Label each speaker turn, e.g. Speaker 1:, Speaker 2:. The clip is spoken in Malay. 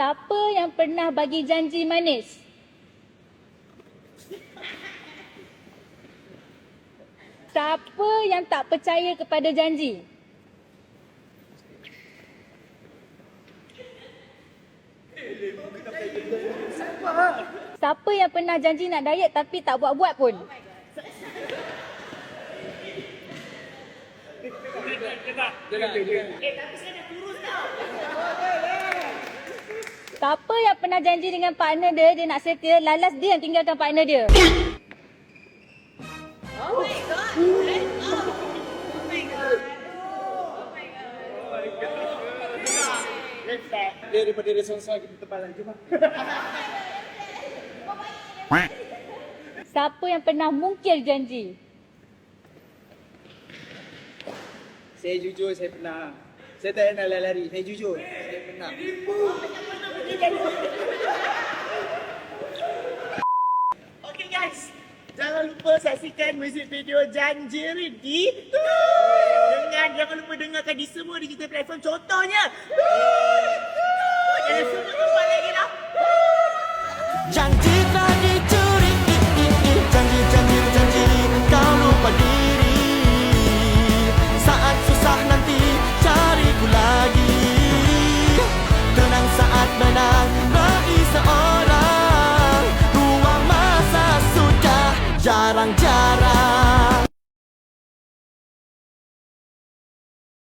Speaker 1: Siapa yang pernah bagi janji manis? Siapa yang tak percaya kepada janji? Siapa yang pernah janji nak diet tapi tak buat-buat pun? Siapa yang pernah janji dengan partner dia, dia nak settle, lalas dia yang tinggalkan partner dia?
Speaker 2: Dia daripada dia seorang kita tebalan Jom lah
Speaker 1: Siapa yang pernah mungkir janji?
Speaker 2: Saya jujur saya pernah. Saya tak nak lari-lari. Saya jujur Saya pernah Okay guys. Jangan lupa saksikan muzik video Janji Ready Dengan jangan lupa dengarkan di semua digital platform. Contohnya Jangan tempat lagi lah.
Speaker 3: Janji tak jarang-jarang.